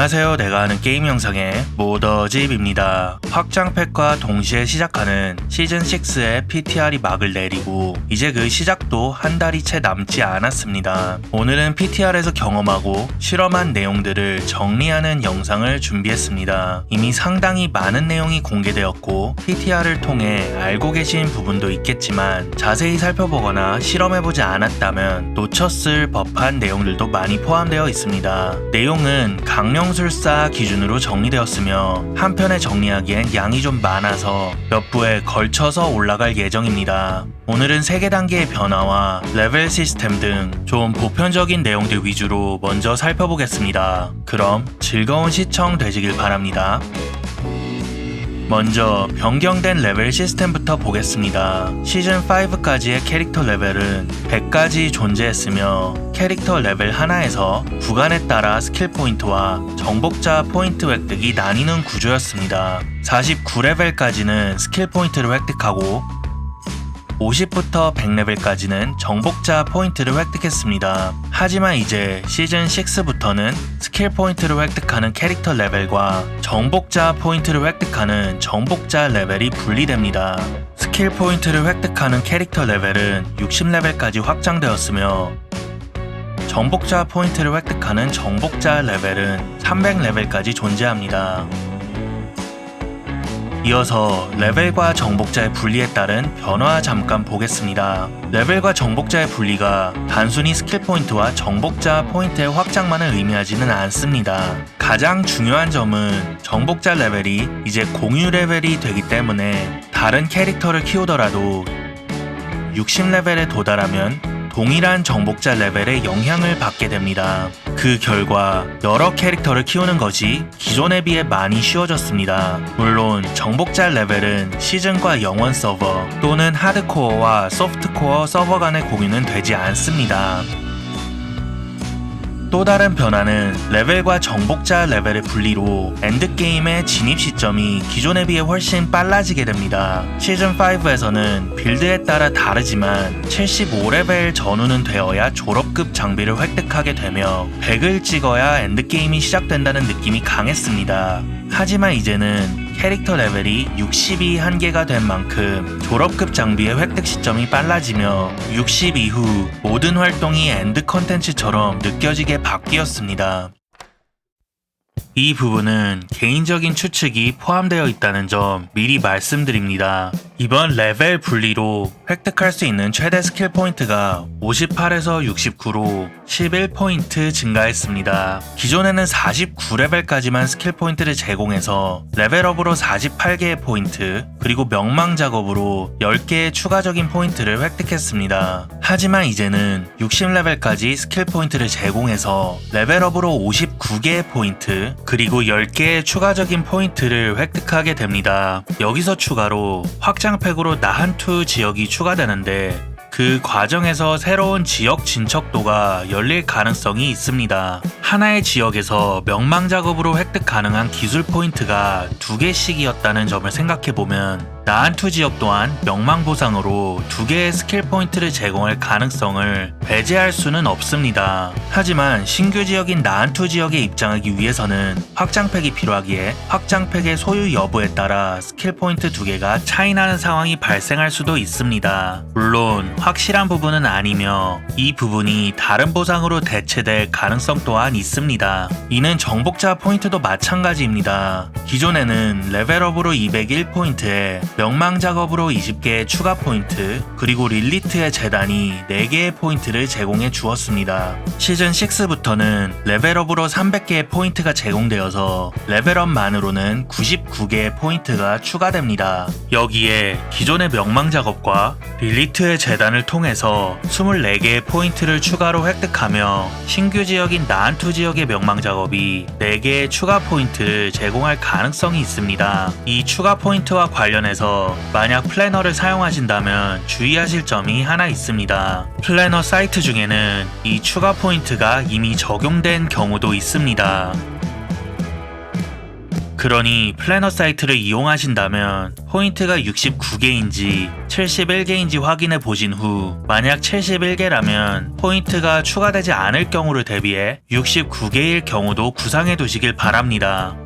안녕하세요. 내가 하는 게임 영상의 모더집입니다. 확장팩과 동시에 시작하는 시즌6의 PTR이 막을 내리고 이제 그 시작도 한 달이 채 남지 않았습니다. 오늘은 PTR에서 경험하고 실험한 내용들을 정리하는 영상을 준비했습니다. 이미 상당히 많은 내용이 공개되었고 PTR을 통해 알고 계신 부분도 있겠지만 자세히 살펴보거나 실험해보지 않았다면 놓쳤을 법한 내용들도 많이 포함되어 있습니다. 내용은 강령 술사 기준으로 정리되었으며 한편에 정리하기엔 양이 좀 많아서 몇 부에 걸쳐서 올라갈 예정입니다. 오늘은 세계 단계의 변화와 레벨 시스템 등 좀 보편적인 내용들 위주로 먼저 살펴보겠습니다. 그럼 즐거운 시청 되시길 바랍니다. 먼저 변경된 레벨 시스템부터 보겠습니다. 시즌 5까지의 캐릭터 레벨은 100까지 존재했으며 캐릭터 레벨 하나에서 구간에 따라 스킬 포인트와 정복자 포인트 획득이 나뉘는 구조였습니다. 49레벨까지는 스킬 포인트를 획득하고 50부터 100레벨까지는 정복자 포인트를 획득했습니다. 하지만 이제 시즌 6부터는 스킬 포인트를 획득하는 캐릭터 레벨과 정복자 포인트를 획득하는 정복자 레벨이 분리됩니다. 스킬 포인트를 획득하는 캐릭터 레벨은 60레벨까지 확장되었으며 정복자 포인트를 획득하는 정복자 레벨은 300레벨까지 존재합니다. 이어서 레벨과 정복자의 분리에 따른 변화 잠깐 보겠습니다. 레벨과 정복자의 분리가 단순히 스킬 포인트와 정복자 포인트의 확장만을 의미하지는 않습니다. 가장 중요한 점은 정복자 레벨이 이제 공유 레벨이 되기 때문에 다른 캐릭터를 키우더라도 60레벨에 도달하면 동일한 정복자 레벨의 영향을 받게 됩니다. 그 결과 여러 캐릭터를 키우는 것이 기존에 비해 많이 쉬워졌습니다. 물론 정복자 레벨은 시즌과 영원 서버 또는 하드코어와 소프트코어 서버 간의 공유는 되지 않습니다. 또 다른 변화는 레벨과 정복자 레벨의 분리로 엔드게임의 진입 시점이 기존에 비해 훨씬 빨라지게 됩니다. 시즌5에서는 빌드에 따라 다르지만 75레벨 전후는 되어야 졸업급 장비를 획득하게 되며 100을 찍어야 엔드게임이 시작된다는 느낌이 강했습니다. 하지만 이제는 캐릭터 레벨이 60이 한계가 된 만큼 졸업급 장비의 획득 시점이 빨라지며 60 이후 모든 활동이 엔드 컨텐츠처럼 느껴지게 바뀌었습니다. 이 부분은 개인적인 추측이 포함되어 있다는 점 미리 말씀드립니다. 이번 레벨 분리로 획득할 수 있는 최대 스킬 포인트가 58에서 69로 11포인트 증가했습니다. 기존에는 49레벨까지만 스킬 포인트를 제공해서 레벨업으로 48개의 포인트, 그리고 명망 작업으로 10개의 추가적인 포인트를 획득했습니다. 하지만 이제는 60레벨까지 스킬 포인트를 제공해서 레벨업으로 59개의 포인트, 그리고 10개의 추가적인 포인트를 획득하게 됩니다. 여기서 추가로 확장 팩으로 나한투 지역이 추가되는데 그 과정에서 새로운 지역 진척도가 열릴 가능성이 있습니다. 하나의 지역에서 명망 작업으로 획득 가능한 기술 포인트가 두 개씩이었다는 점을 생각해보면 나한투 지역 또한 명망 보상으로 두 개의 스킬 포인트를 제공할 가능성을 배제할 수는 없습니다. 하지만 신규 지역인 나한투 지역에 입장하기 위해서는 확장팩이 필요하기에 확장팩의 소유 여부에 따라 스킬 포인트 두 개가 차이나는 상황이 발생할 수도 있습니다. 물론 확실한 부분은 아니며 이 부분이 다른 보상으로 대체될 가능성 또한 있습니다. 이는 정복자 포인트도 마찬가지입니다. 기존에는 레벨업으로 201포인트에 명망 작업으로 20개의 추가 포인트, 그리고 릴리트의 재단이 4개의 포인트를 제공해 주었습니다. 시즌 6부터는 레벨업으로 300개의 포인트가 제공되어서 레벨업만으로는 99개의 포인트가 추가됩니다. 여기에 기존의 명망 작업과 릴리트의 재단을 통해서 24개의 포인트를 추가로 획득하며 신규 지역인 나한투 지역의 명망 작업이 4개의 추가 포인트를 제공할 가능성이 있습니다. 이 추가 포인트와 관련해서 만약 플래너를 사용하신다면 주의하실 점이 하나 있습니다. 플래너 사이트 중에는 이 추가 포인트가 이미 적용된 경우도 있습니다. 그러니 플래너 사이트를 이용하신다면 포인트가 69개인지 71개인지 확인해 보신 후 만약 71개라면 포인트가 추가되지 않을 경우를 대비해 69개일 경우도 구상해 두시길 바랍니다.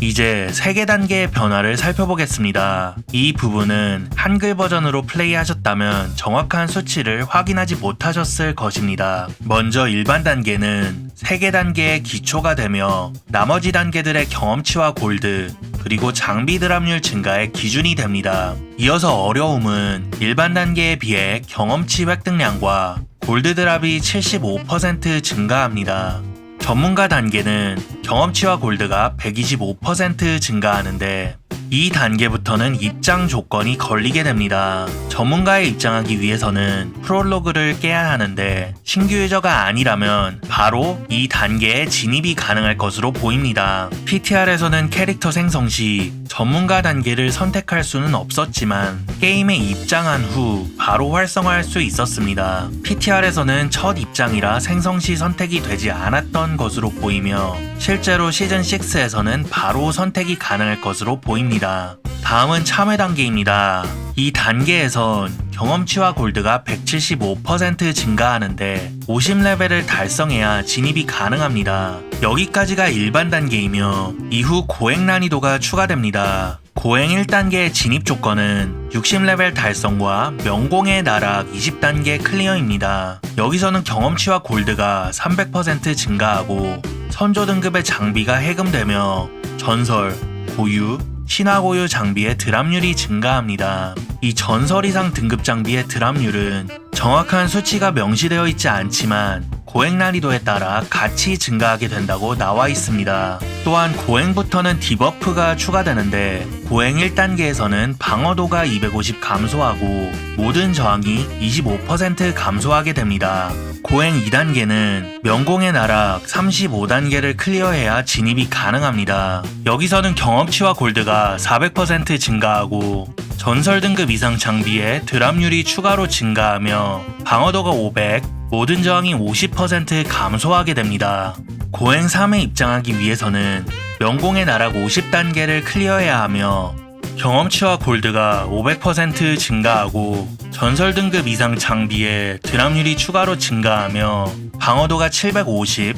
이제 세 개 단계의 변화를 살펴보겠습니다. 이 부분은 한글 버전으로 플레이하셨다면 정확한 수치를 확인하지 못하셨을 것입니다. 먼저 일반 단계는 세 개 단계의 기초가 되며 나머지 단계들의 경험치와 골드, 그리고 장비 드랍률 증가의 기준이 됩니다. 이어서 어려움은 일반 단계에 비해 경험치 획득량과 골드 드랍이 75% 증가합니다. 전문가 단계는 경험치와 골드가 125% 증가하는데 이 단계부터는 입장 조건이 걸리게 됩니다. 전문가에 입장하기 위해서는 프롤로그를 깨야 하는데 신규 유저가 아니라면 바로 이 단계에 진입이 가능할 것으로 보입니다. PTR에서는 캐릭터 생성 시 전문가 단계를 선택할 수는 없었지만 게임에 입장한 후 바로 활성화할 수 있었습니다. PTR에서는 첫 입장이라 생성 시 선택이 되지 않았던 것으로 보이며 실제로 시즌 6에서는 바로 선택이 가능할 것으로 보입니다. 다음은 참여 단계입니다. 이 단계에선 경험치와 골드가 175% 증가하는데 50레벨을 달성해야 진입이 가능합니다. 여기까지가 일반 단계이며 이후 고행 난이도가 추가됩니다. 고행 1단계의 진입 조건은 60레벨 달성과 명공의 나락 20단계 클리어입니다. 여기서는 경험치와 골드가 300% 증가하고 선조 등급의 장비가 해금되며 전설, 고유, 신화 고유 장비의 드랍률이 증가합니다. 이 전설 이상 등급 장비의 드랍률은 정확한 수치가 명시되어 있지 않지만 고행 난이도에 따라 같이 증가하게 된다고 나와 있습니다. 또한 고행부터는 디버프가 추가되는데 고행 1단계에서는 방어도가 250 감소하고 모든 저항이 25% 감소하게 됩니다. 고행 2단계는 명공의 나락 35단계를 클리어해야 진입이 가능합니다. 여기서는 경험치와 골드가 400% 증가하고 전설 등급 이상 장비에 드랍률이 추가로 증가하며 방어도가 500, 모든 저항이 50% 감소하게 됩니다. 고행 3에 입장하기 위해서는 명공의 나락 50단계를 클리어해야 하며 경험치와 골드가 500% 증가하고 전설 등급 이상 장비에 드랍률이 추가로 증가하며 방어도가 750,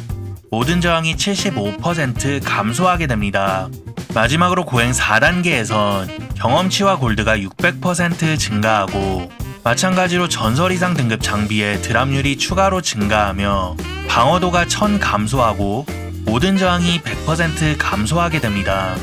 모든 저항이 75% 감소하게 됩니다. 마지막으로 고행 4단계에선 경험치와 골드가 600% 증가하고 마찬가지로 전설 이상 등급 장비의 드랍률이 추가로 증가하며 방어도가 1000 감소하고 모든 저항이 100% 감소하게 됩니다.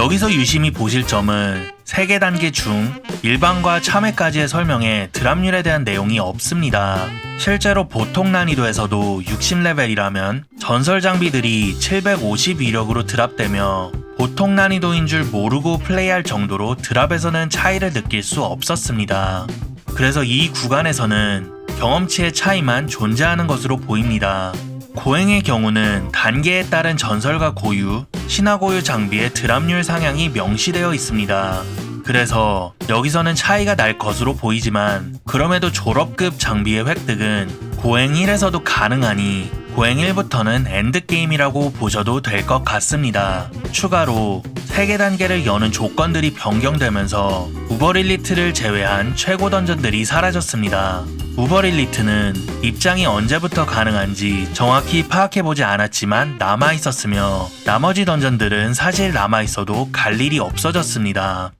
여기서 유심히 보실 점은 3개 단계 중 일반과 참회까지의 설명에 드랍률에 대한 내용이 없습니다. 실제로 보통 난이도에서도 60레벨이라면 전설 장비들이 750 위력으로 드랍되며 보통 난이도인 줄 모르고 플레이할 정도로 드랍에서는 차이를 느낄 수 없었습니다. 그래서 이 구간에서는 경험치의 차이만 존재하는 것으로 보입니다. 고행의 경우는 단계에 따른 전설과 고유, 신화고유 장비의 드랍률 상향이 명시되어 있습니다. 그래서 여기서는 차이가 날 것으로 보이지만 그럼에도 졸업급 장비의 획득은 고행 1에서도 가능하니 고행 1부터는 엔드게임이라고 보셔도 될 것 같습니다. 추가로 3개 단계를 여는 조건들이 변경되면서 우버릴리트를 제외한 최고 던전들이 사라졌습니다. 우버릴리트는 입장이 언제부터 가능한지 정확히 파악해보지 않았지만 남아있었으며 나머지 던전들은 사실 남아있어도 갈 일이 없어졌습니다.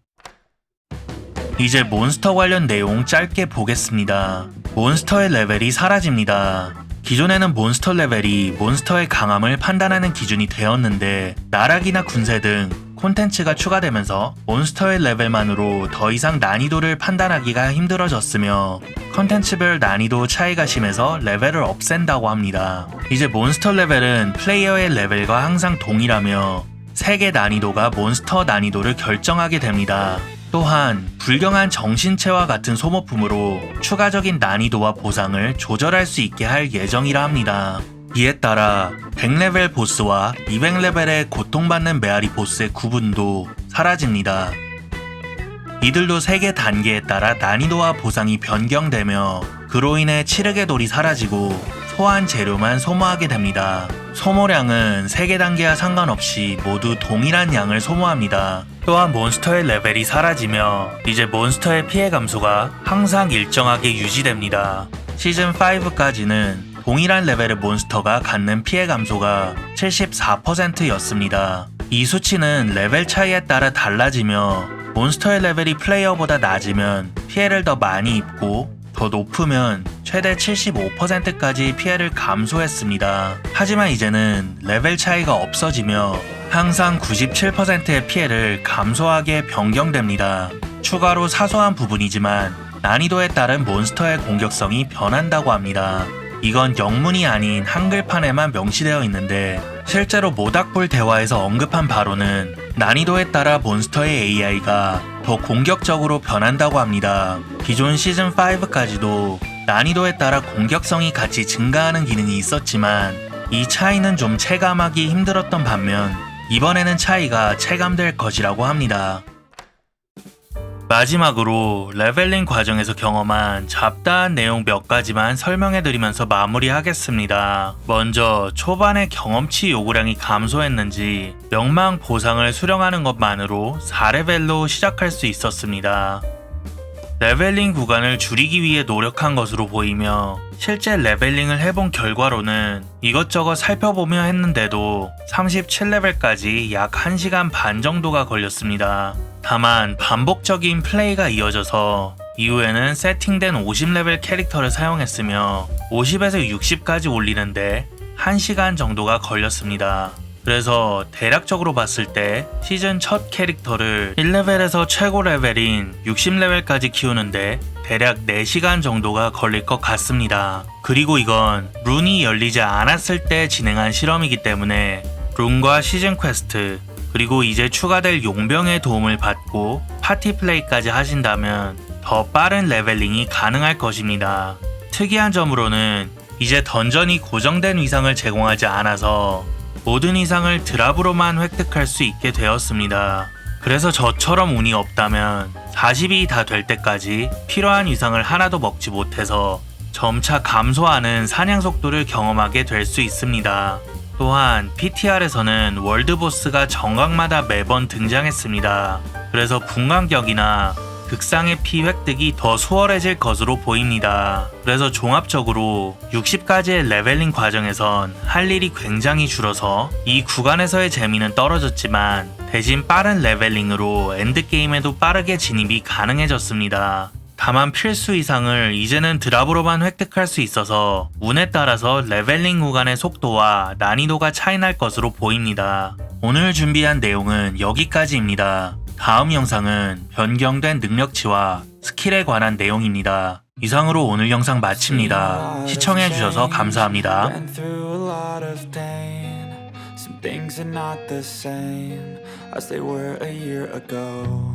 이제 몬스터 관련 내용 짧게 보겠습니다. 몬스터의 레벨이 사라집니다. 기존에는 몬스터 레벨이 몬스터의 강함을 판단하는 기준이 되었는데 나락이나 군세 등 콘텐츠가 추가되면서 몬스터의 레벨만으로 더 이상 난이도를 판단하기가 힘들어졌으며 컨텐츠별 난이도 차이가 심해서 레벨을 없앤다고 합니다. 이제 몬스터 레벨은 플레이어의 레벨과 항상 동일하며 3개 난이도가 몬스터 난이도를 결정하게 됩니다. 또한 불경한 정신체와 같은 소모품으로 추가적인 난이도와 보상을 조절할 수 있게 할 예정이라 합니다. 이에 따라 100레벨 보스와 200레벨의 고통받는 메아리 보스의 구분도 사라집니다. 이들도 3개 단계에 따라 난이도와 보상이 변경되며 그로 인해 치르게 돌이 사라지고 소환 재료만 소모하게 됩니다. 소모량은 3개 단계와 상관없이 모두 동일한 양을 소모합니다. 또한 몬스터의 레벨이 사라지며 이제 몬스터의 피해 감소가 항상 일정하게 유지됩니다. 시즌 5까지는 동일한 레벨의 몬스터가 갖는 피해 감소가 74%였습니다. 이 수치는 레벨 차이에 따라 달라지며 몬스터의 레벨이 플레이어보다 낮으면 피해를 더 많이 입고 더 높으면 최대 75%까지 피해를 감소했습니다. 하지만 이제는 레벨 차이가 없어지며 항상 97%의 피해를 감소하게 변경됩니다. 추가로 사소한 부분이지만 난이도에 따른 몬스터의 공격성이 변한다고 합니다. 이건 영문이 아닌 한글판에만 명시되어 있는데 실제로 모닥불 대화에서 언급한 바로는 난이도에 따라 몬스터의 AI가 더 공격적으로 변한다고 합니다. 기존 시즌 5까지도 난이도에 따라 공격성이 같이 증가하는 기능이 있었지만 이 차이는 좀 체감하기 힘들었던 반면 이번에는 차이가 체감될 것이라고 합니다. 마지막으로 레벨링 과정에서 경험한 잡다한 내용 몇 가지만 설명해드리면서 마무리하겠습니다. 먼저 초반에 경험치 요구량이 감소했는지 명망 보상을 수령하는 것만으로 4레벨로 시작할 수 있었습니다. 레벨링 구간을 줄이기 위해 노력한 것으로 보이며 실제 레벨링을 해본 결과로는 이것저것 살펴보며 했는데도 37레벨까지 약 1시간 반 정도가 걸렸습니다. 다만 반복적인 플레이가 이어져서 이후에는 세팅된 50레벨 캐릭터를 사용했으며 50에서 60까지 올리는데 1시간 정도가 걸렸습니다. 그래서 대략적으로 봤을 때 시즌 첫 캐릭터를 1레벨에서 최고 레벨인 60레벨까지 키우는데 대략 4시간 정도가 걸릴 것 같습니다. 그리고 이건 룬이 열리지 않았을 때 진행한 실험이기 때문에 룬과 시즌 퀘스트 그리고 이제 추가될 용병의 도움을 받고 파티 플레이까지 하신다면 더 빠른 레벨링이 가능할 것입니다. 특이한 점으로는 이제 던전이 고정된 위상을 제공하지 않아서 모든 이상을 드랍으로만 획득할 수 있게 되었습니다. 그래서 저처럼 운이 없다면 40이 다 될 때까지 필요한 위상을 하나도 먹지 못해서 점차 감소하는 사냥 속도를 경험하게 될 수 있습니다. 또한 PTR에서는 월드보스가 정각마다 매번 등장했습니다. 그래서 분광격이나 극상의 피 획득이 더 수월해질 것으로 보입니다. 그래서 종합적으로 60까지의 레벨링 과정에선 할 일이 굉장히 줄어서 이 구간에서의 재미는 떨어졌지만 대신 빠른 레벨링으로 엔드게임에도 빠르게 진입이 가능해졌습니다. 다만 필수 이상을 이제는 드랍으로만 획득할 수 있어서 운에 따라서 레벨링 구간의 속도와 난이도가 차이날 것으로 보입니다. 오늘 준비한 내용은 여기까지입니다. 다음 영상은 변경된 능력치와 스킬에 관한 내용입니다. 이상으로 오늘 영상 마칩니다. 시청해주셔서 감사합니다. Things are not the same as they were a year ago.